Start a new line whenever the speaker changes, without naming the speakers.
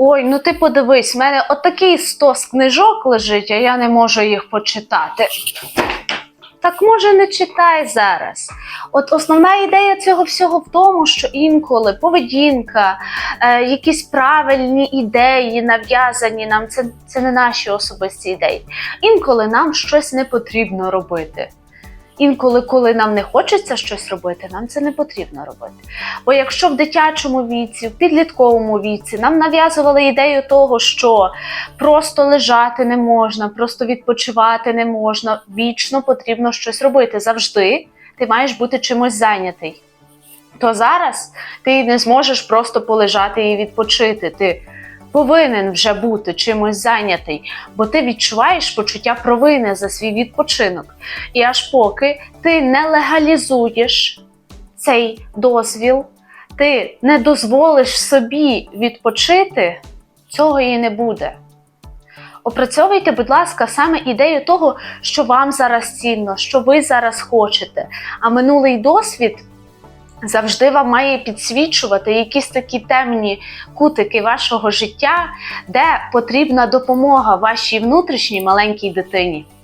Ой, ну ти подивись, в мене отакий стос книжок лежить, а я не можу їх почитати. Так може не читай зараз. От основна ідея цього всього в тому, що інколи поведінка, е, якісь правильні ідеї, нав'язані нам, це, це не наші особисті ідеї. Інколи нам щось не потрібно робити. Інколи, коли нам не хочеться щось робити, нам це не потрібно робити. Бо якщо в дитячому віці, в підлітковому віці нам нав'язували ідею того, що просто лежати не можна, просто відпочивати не можна, вічно потрібно щось робити. Завжди ти маєш бути чимось зайнятий. То зараз ти не зможеш просто полежати і відпочити. Ти повинен вже бути чимось зайнятий, бо ти відчуваєш почуття провини за свій відпочинок. І аж поки ти не легалізуєш цей дозвіл, ти не дозволиш собі відпочити, цього і не буде. Опрацьовуйте, будь ласка, саме ідею того, що вам зараз цінно, що ви зараз хочете. А минулий досвід завжди вам має підсвічувати якісь такі темні кутики вашого життя, де потрібна допомога вашій внутрішній маленькій дитині.